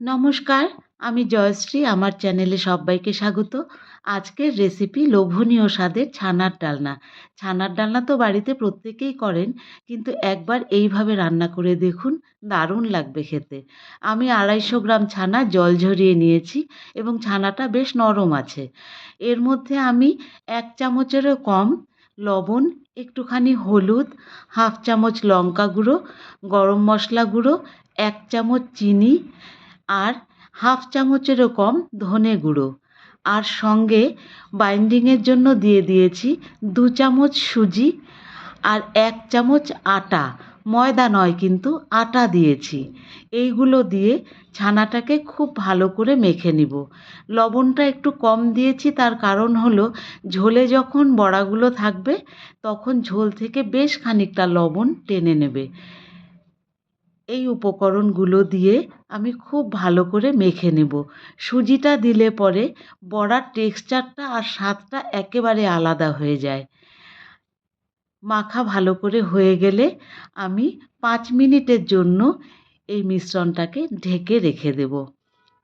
নমস্কার, আমি জয়শ্রী, আমার চ্যানেলে সবাইকে স্বাগত। আজকের রেসিপি লোভনীয় স্বাদের ছানার ডালনা। ছানার ডালনা তো বাড়িতে প্রত্যেকেই করেন, কিন্তু একবার এইভাবে রান্না করে দেখুন, দারুণ লাগবে খেতে। আমি আড়াইশো গ্রাম ছানা জল ঝরিয়ে নিয়েছি এবং ছানাটা বেশ নরম আছে। এর মধ্যে আমি এক চামচেরও কম লবণ, একটুখানি হলুদ, হাফ চামচ লঙ্কা গুঁড়ো, গরম মশলা গুঁড়ো, এক চামচ চিনি আর হাফ চামচেরও কম ধনে গুঁড়ো। আর সঙ্গে বাইন্ডিংয়ের জন্য দিয়ে দিয়েছি দু চামচ সুজি আর এক চামচ আটা। ময়দা নয়, কিন্তু আটা দিয়েছি। এইগুলো দিয়ে ছানাটাকে খুব ভালো করে মেখে নিব। লবণটা একটু কম দিয়েছি, তার কারণ হলো ঝোলে যখন বড়াগুলো থাকবে, তখন ঝোল থেকে বেশ খানিকটা লবণ টেনে নেবে। এই উপকরণগুলো দিয়ে আমি খুব ভালো করে মেখে নেব। সুজিটা দিলে পরে বড়ার টেক্সচারটা আর স্বাদটা একেবারে আলাদা হয়ে যায়। মাখা ভালো করে হয়ে গেলে আমি পাঁচ মিনিটের জন্য এই মিশ্রণটাকে ঢেকে রেখে দেব।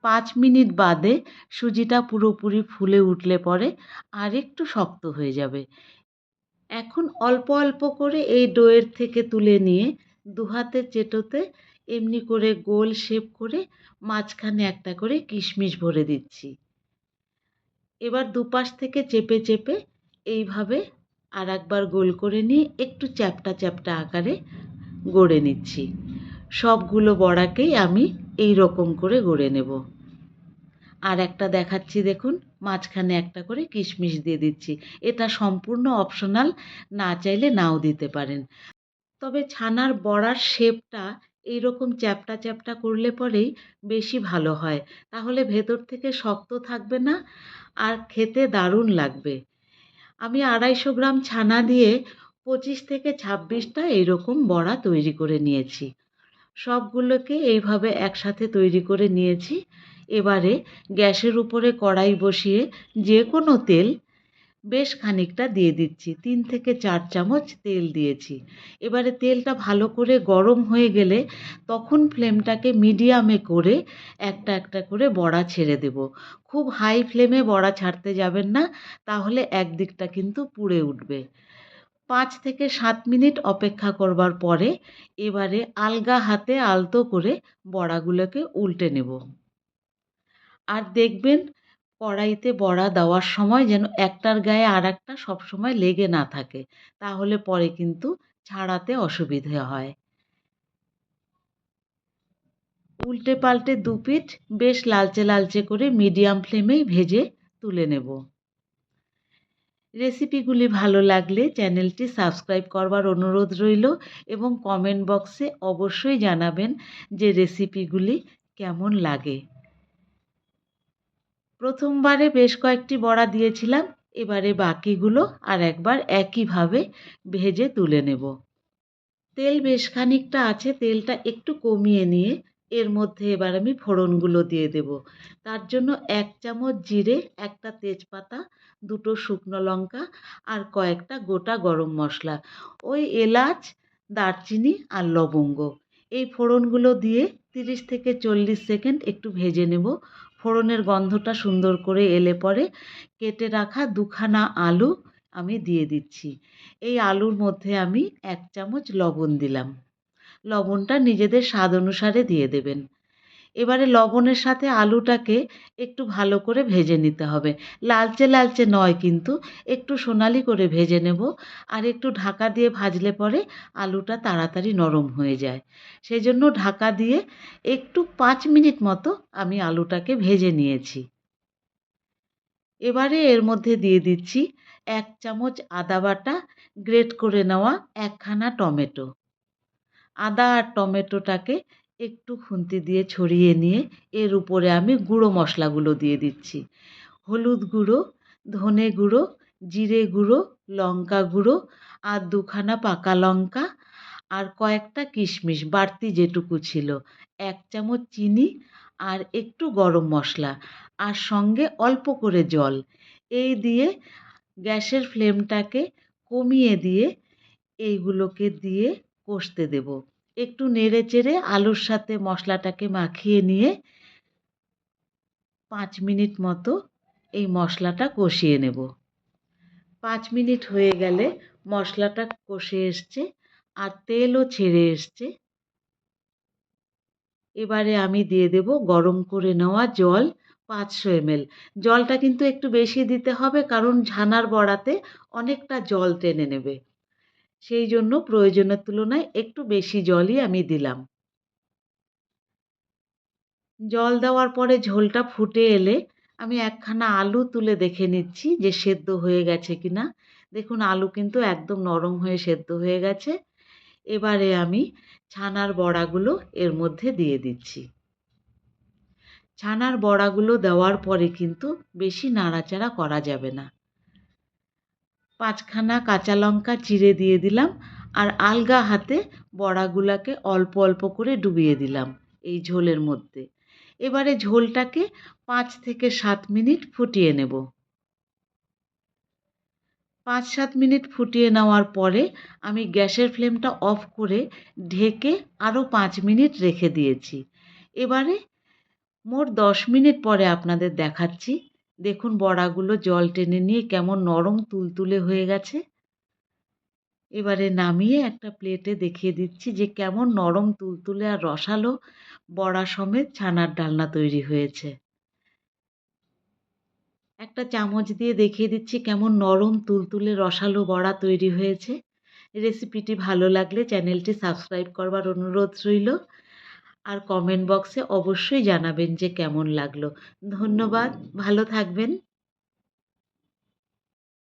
পাঁচ মিনিট বাদে সুজিটা পুরোপুরি ফুলে উঠলে পরে আর একটু শক্ত হয়ে যাবে। এখন অল্প অল্প করে এই ডোয়ের থেকে তুলে নিয়ে দু হাতের চেটোতে এমনি করে গোল শেপ করে মাঝখানে একটা করে কিশমিশ ভরে দিচ্ছি। এবার দুপাশ থেকে চেপে চেপে এইভাবে আর একবার গোল করে নিয়ে একটু চ্যাপটা চ্যাপটা আকারে গড়ে নিচ্ছি। সবগুলো বড়াকেই আমি এই রকম করে গড়ে নেব। আর একটা দেখাচ্ছি দেখুন, মাঝখানে একটা করে কিশমিশ দিয়ে দিচ্ছি। এটা সম্পূর্ণ অপশনাল, না চাইলে নাও দিতে পারেন। তবে ছানার বড়ার শেপটা এই রকম চ্যাপটা চ্যাপটা করলে পরেই বেশি ভালো হয়। তাহলে ভেতর থেকে শক্ত থাকবে না আর খেতে দারুণ লাগবে। আমি আড়াইশো গ্রাম ছানা দিয়ে পঁচিশ থেকে ছাব্বিশটা এইরকম বড়া তৈরি করে নিয়েছি। সবগুলোকে এইভাবে একসাথে তৈরি করে নিয়েছি। এবারে গ্যাসের উপরে কড়াই বসিয়ে যে কোনো তেল বেশ খানিকটা দিয়ে দিচ্ছি। তিন থেকে চার চামচ তেল দিয়েছি। এবারে তেলটা ভালো করে গরম হয়ে গেলে তখন ফ্লেমটাকে মিডিয়ামে করে একটা একটা করে বড়া ছেড়ে দেব। খুব হাই ফ্লেমে বড়া ছাড়তে যাবেন না, তাহলে একদিকটা কিন্তু পুড়ে উঠবে। পাঁচ থেকে সাত মিনিট অপেক্ষা করবার পরে এবারে আলগা হাতে আলতো করে বড়াগুলোকে উল্টে নেব। আর দেখবেন কড়াইতে বড়া দেওয়ার সময় যেন একটার গায়ে আর একটা সবসময় লেগে না থাকে, তাহলে পরে কিন্তু ছাড়াতে অসুবিধে হয়। উল্টে পাল্টে দু পিঠ বেশ লালচে লালচে করে মিডিয়াম ফ্লেমেই ভেজে তুলে নেব। রেসিপিগুলি ভালো লাগলে চ্যানেলটি সাবস্ক্রাইব করবার অনুরোধ রইল এবং কমেন্ট বক্সে অবশ্যই জানাবেন যে রেসিপিগুলি কেমন লাগে। প্রথমবারে বেশ কয়েকটি বড়া দিয়েছিলাম, এবারে বাকিগুলো আর একবার একইভাবে ভেজে তুলে নেব। তেল বেশ খানিকটা আছে, তেলটা একটু কমিয়ে নিয়ে এর মধ্যে এবার আমি ফোড়নগুলো দিয়ে দেব। তার জন্য এক চামচ জিরে, একটা তেজপাতা, দুটো শুকনো লঙ্কা আর কয়েকটা গোটা গরম মশলা, ওই এলাচ, দারচিনি আর লবঙ্গ। এই ফোড়নগুলো দিয়ে তিরিশ থেকে চল্লিশ সেকেন্ড একটু ভেজে নেব। ফোড়নের গন্ধটা সুন্দর করে এলে পরে কেটে রাখা দুখানা আলু আমি দিয়ে দিচ্ছি। এই আলুর মধ্যে আমি এক চামচ লবণ দিলাম। লবণটা নিজেদের স্বাদ অনুসারে দিয়ে দেবেন। এবারে লবণের সাথে আলুটাকে একটু ভালো করে ভেজে নিতে হবে। লালচে লালচে নয় কিন্তু, একটু সোনালি করে ভেজে নেব আর একটু ঢাকা দিয়ে ভাজলে পরে আলুটা তাড়াতাড়ি নরম হয়ে যায়। সেই জন্য ঢাকা দিয়ে একটু পাঁচ মিনিট মতো আমি আলুটাকে ভেজে নিয়েছি। এবারে এর মধ্যে দিয়ে দিচ্ছি এক চামচ আদা বাটা, গ্রেট করে নেওয়া একখানা টমেটো। আদা আর টমেটোটাকে একটু খুন্তি দিয়ে ছড়িয়ে নিয়ে এর উপরে আমি গুঁড়ো মশলাগুলো দিয়ে দিচ্ছি। হলুদ গুঁড়ো, ধনে গুঁড়ো, জিরে গুঁড়ো, লঙ্কা গুঁড়ো আর দুখানা পাকা লঙ্কা আর কয়েকটা কিশমিশ, বাড়তি যেটুকু ছিল। এক চামচ চিনি আর একটু গরম মশলা আর সঙ্গে অল্প করে জল। এই দিয়ে গ্যাসের ফ্লেমটাকে কমিয়ে দিয়ে এইগুলোকে দিয়ে কষতে দেব। একটু নেড়ে চেড়ে আলুর সাথে মশলাটাকে মাখিয়ে নিয়ে পাঁচ মিনিট মতো এই মশলাটা কষিয়ে নেব। পাঁচ মিনিট হয়ে গেলে মশলাটা কষে এসছে আর তেলও ছেড়ে এসছে। এবারে আমি দিয়ে দেব গরম করে নেওয়া জল পাঁচশো এমএল। জলটা কিন্তু একটু বেশি দিতে হবে কারণ ছানার বড়াতে অনেকটা জল টেনে নেবে। সেই জন্য প্রয়োজনের তুলনায় একটু বেশি জলই আমি দিলাম। জল দেওয়ার পরে ঝোলটা ফুটে এলে আমি একখানা আলু তুলে দেখে নিচ্ছি যে সেদ্ধ হয়ে গেছে কি না দেখুন, আলু কিন্তু একদম নরম হয়ে সেদ্ধ হয়ে গেছে। এবারে আমি ছানার বড়াগুলো এর মধ্যে দিয়ে দিচ্ছি। ছানার বড়াগুলো দেওয়ার পরে কিন্তু বেশি নাড়াচাড়া করা যাবে না। পাঁচখানা কাঁচা লঙ্কা চিড়ে দিয়ে দিলাম আর আলগা হাতে বড়াগুলাকে অল্প অল্প করে ডুবিয়ে দিলাম এই ঝোলের মধ্যে। এবারে ঝোলটাকে পাঁচ থেকে সাত মিনিট ফুটিয়ে নেব। পাঁচ সাত মিনিট ফুটিয়ে নেওয়ার পরে আমি গ্যাসের ফ্লেমটা অফ করে ঢেকে আরও পাঁচ মিনিট রেখে দিয়েছি। এবারে মোট দশ মিনিট পরে আপনাদের দেখাচ্ছি দেখুন বড়াগুলো জল টেনে নিয়ে কেমন নরম তুলতুলে হয়ে গেছে। এবারে নামিয়ে একটা প্লেটে দেখিয়ে দিচ্ছি যে কেমন নরম তুলতুলে আর রসালো বড়া সমেত ছানার ডালনা তৈরি হয়েছে। একটা চামচ দিয়ে দেখিয়ে দিচ্ছি কেমন নরম তুলতুলে রসালো বড়া তৈরি হয়েছে। রেসিপিটি ভালো লাগলে চ্যানেলটি সাবস্ক্রাইব করবার অনুরোধ রইল। আর কমেন্ট বক্সে অবশ্যই জানাবেন যে কেমন লাগল। ধন্যবাদ ভালো থাকবেন।